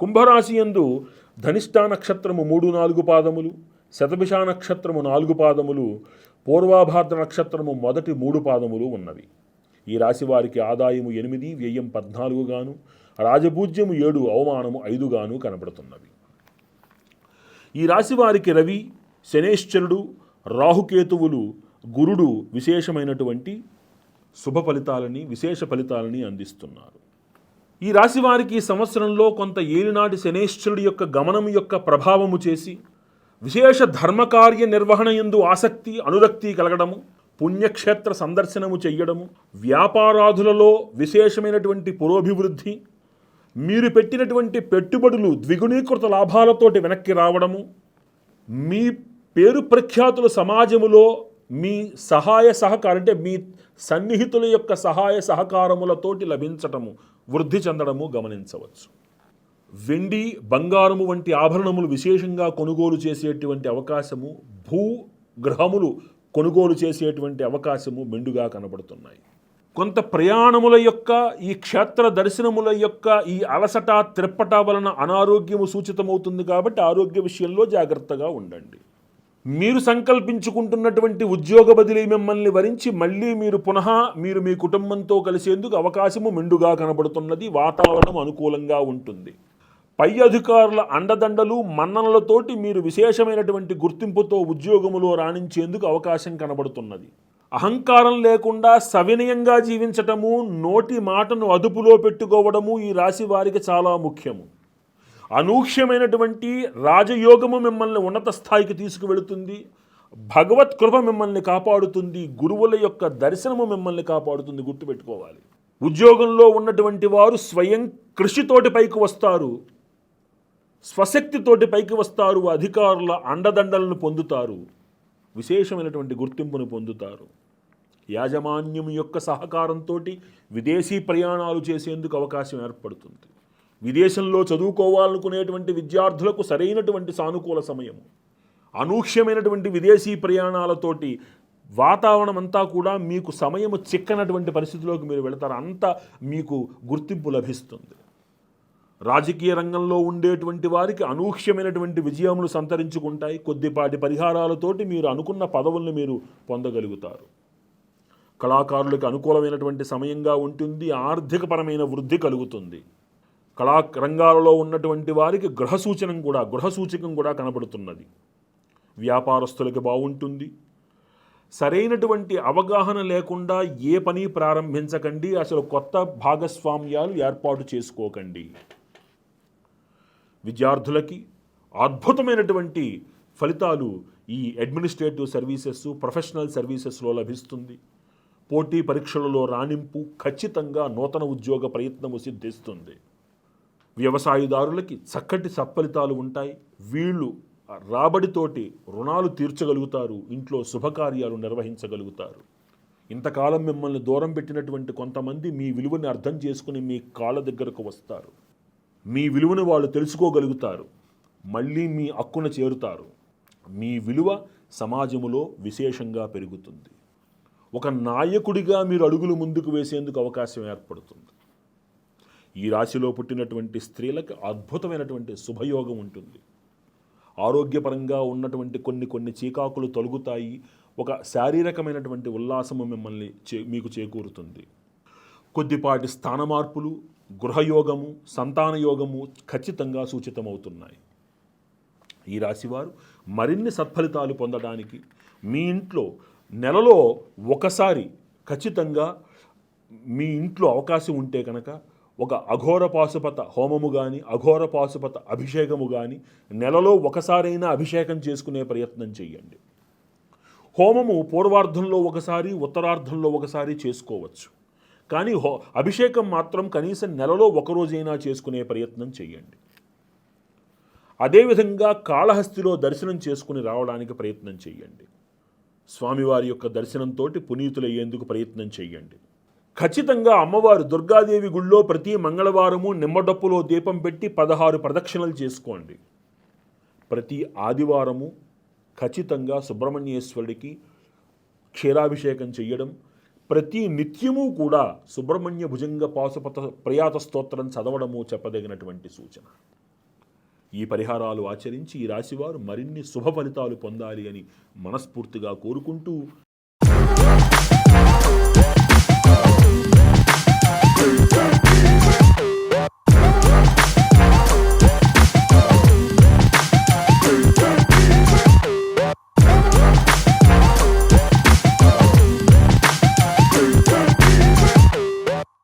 కుంభరాశి యందు ధనిష్టా నక్షత్రము మూడు నాలుగు పాదములు శతభిష నక్షత్రము నాలుగు పాదములు పూర్వాభాద్ర నక్షత్రము మొదటి మూడు పాదములు ఉన్నవి. ఈ రాశి వారికి ఆదాయము ఎనిమిది వ్యయం పద్నాలుగుగాను రాజపూజ్యము ఏడు అవమానము ఐదుగాను కనబడుతున్నవి. ఈ రాశి వారికి రవి శనేశ్వరుడు రాహుకేతువులు గురుడు విశేషమైనటువంటి శుభ ఫలితాలని విశేష ఫలితాలని అందిస్తున్నారు. ఈ రాశి వారికి ఈ సంవత్సరంలో కొంత ఏలినాటి శనేశ్వరుడి యొక్క గమనం యొక్క ప్రభావము చేసి విశేష ధర్మకార్య నిర్వహణ ఎందు ఆసక్తి అనురక్తి కలగడము పుణ్యక్షేత్ర సందర్శనము చెయ్యడము వ్యాపారాధులలో విశేషమైనటువంటి పురోభివృద్ధి మీరు పెట్టినటువంటి పెట్టుబడులు ద్విగుణీకృత లాభాలతోటి వెనక్కి రావడము మీ పేరు ప్రఖ్యాతుల సమాజములో మీ సహాయ సహకారం అంటే మీ సన్నిహితుల యొక్క సహాయ సహకారములతోటి లభించటము వృద్ధి చెందడము గమనించవచ్చు. వెండి బంగారము వంటి ఆభరణములు విశేషంగా కొనుగోలు చేసేటువంటి అవకాశము భూ గ్రహములు కొనుగోలు చేసేటువంటి అవకాశము మెండుగా కనబడుతున్నాయి. కొంత ప్రయాణముల యొక్క ఈ క్షేత్ర దర్శనముల యొక్క ఈ అలసట త్రిప్పట వలన అనారోగ్యము సూచితమవుతుంది కాబట్టి ఆరోగ్య విషయంలో జాగ్రత్తగా ఉండండి. మీరు సంకల్పించుకుంటున్నటువంటి ఉద్యోగ బదిలీ మిమ్మల్ని వరించి మళ్ళీ మీరు పునః మీరు మీ కుటుంబంతో కలిసేందుకు అవకాశము మెండుగా కనబడుతున్నది వాతావరణం అనుకూలంగా ఉంటుంది. పై అధికారుల అండదండలు మన్ననలతోటి మీరు విశేషమైనటువంటి గుర్తింపుతో ఉద్యోగములో రాణించేందుకు అవకాశం కనబడుతున్నది. అహంకారం లేకుండా సవినయంగా జీవించటము నోటి మాటను అదుపులో పెట్టుకోవడము ఈ రాశి వారికి చాలా ముఖ్యము. అనూహ్యమైనటువంటి రాజయోగము మిమ్మల్ని ఉన్నత స్థాయికి తీసుకువెళుతుంది. భగవత్ కృప మిమ్మల్ని కాపాడుతుంది. గురువుల యొక్క దర్శనము మిమ్మల్ని కాపాడుతుంది. గుర్తుపెట్టుకోవాలి. ఉద్యోగంలో ఉన్నటువంటి వారు స్వయం కృషితోటి పైకి వస్తారు. స్వశక్తితోటి పైకి వస్తారు. అధికారుల అండదండలను పొందుతారు. విశేషమైనటువంటి గుర్తింపును పొందుతారు. యాజమాన్యం యొక్క సహకారంతో విదేశీ ప్రయాణాలు చేసేందుకు అవకాశం ఏర్పడుతుంది. విదేశంలో చదువుకోవాలనుకునేటువంటి విద్యార్థులకు సరైనటువంటి సానుకూల సమయము. అనూహ్యమైనటువంటి విదేశీ ప్రయాణాలతోటి వాతావరణం అంతా కూడా మీకు సమయము చిక్కనటువంటి పరిస్థితిలోకి మీరు వెళతారు. అంత మీకు గుర్తింపు లభిస్తుంది. రాజకీయ రంగంలో ఉండేటువంటి వారికి అనూహ్యమైనటువంటి విజయములు సంతరించుకుంటాయి. కొద్దిపాటి పరిహారాలతోటి మీరు అనుకున్న పదవులను మీరు పొందగలుగుతారు. కళాకారులకు అనుకూలమైనటువంటి సమయంగా ఉంటుంది. ఆర్థికపరమైన వృద్ధి కలుగుతుంది. కళా రంగాలలో ఉన్నటువంటి వారికి గృహ సూచనం కూడా గృహ సూచకం కూడా కనబడుతున్నది. వ్యాపారస్తులకి బాగుంటుంది. సరైనటువంటి అవగాహన లేకుండా ఏ పని ప్రారంభించకండి అసలు కొత్త భాగస్వామ్యాలు ఏర్పాటు చేసుకోకండి. విద్యార్థులకి అద్భుతమైనటువంటి ఫలితాలు ఈ అడ్మినిస్ట్రేటివ్ సర్వీసెస్ ప్రొఫెషనల్ సర్వీసెస్లో లభిస్తుంది. పోటీ పరీక్షలలో రాణింపు ఖచ్చితంగా నూతన ఉద్యోగ ప్రయత్నము సిద్ధిస్తుంది. వ్యవసాయదారులకి చక్కటి సత్ఫలితాలు ఉంటాయి. వీళ్ళు రాబడితోటి రుణాలు తీర్చగలుగుతారు. ఇంట్లో శుభకార్యాలు నిర్వహించగలుగుతారు. ఇంతకాలం మిమ్మల్ని దూరం పెట్టినటువంటి కొంతమంది మీ విలువని అర్థం చేసుకుని మీ కాళ్ళ దగ్గరకు వస్తారు. మీ విలువను వాళ్ళు తెలుసుకోగలుగుతారు. మళ్ళీ మీ హక్కున చేరుతారు. మీ విలువ సమాజములో విశేషంగా పెరుగుతుంది. ఒక నాయకుడిగా మీరు అడుగులు ముందుకు వేసేందుకు అవకాశం ఏర్పడుతుంది. ఈ రాశిలో పుట్టినటువంటి స్త్రీలకు అద్భుతమైనటువంటి శుభయోగం ఉంటుంది. ఆరోగ్యపరంగా ఉన్నటువంటి కొన్ని కొన్ని చీకాకులు తొలగుతాయి. ఒక శారీరకమైనటువంటి ఉల్లాసము మిమ్మల్ని చే మీకు చేకూరుతుంది. కొద్దిపాటి స్థాన మార్పులు గృహయోగము సంతాన యోగము ఖచ్చితంగా సూచితమవుతున్నాయి. ఈ రాశివారు మరిన్ని సత్ఫలితాలు పొందడానికి మీ ఇంట్లో నెలలో ఒకసారి ఖచ్చితంగా మీ ఇంట్లో అవకాశం ఉంటే కనుక ఒక అఘోర పాశుపత హోమము కానీ అఘోర పాశుపత అభిషేకము కానీ నెలలో ఒకసారైనా అభిషేకం చేసుకునే ప్రయత్నం చేయండి. హోమము పూర్వార్ధంలో ఒకసారి ఉత్తరార్ధంలో ఒకసారి చేసుకోవచ్చు. కానీ హో అభిషేకం మాత్రం కనీసం నెలలో ఒక రోజైనా చేసుకునే ప్రయత్నం చేయండి. అదేవిధంగా కాళహస్తిలో దర్శనం చేసుకుని రావడానికి ప్రయత్నం చేయండి. స్వామివారి యొక్క దర్శనంతో పునీతులయ్యేందుకు ప్రయత్నం చేయండి. ఖచ్చితంగా అమ్మవారు దుర్గాదేవి గుళ్ళో ప్రతి మంగళవారము నిమ్మడప్పులో దీపం పెట్టి పదహారు ప్రదక్షిణలు చేసుకోండి. ప్రతి ఆదివారము ఖచ్చితంగా సుబ్రహ్మణ్యేశ్వరుడికి క్షీరాభిషేకం చేయడం ప్రతి నిత్యము కూడా సుబ్రహ్మణ్య భుజంగ పాశుపత ప్రయాత స్తోత్రం చదవడము చెప్పదగినటువంటి సూచన. ఈ పరిహారాలు ఆచరించి ఈ రాశివారు మరిన్ని శుభ ఫలితాలు పొందాలి అని మనస్ఫూర్తిగా కోరుకుంటూ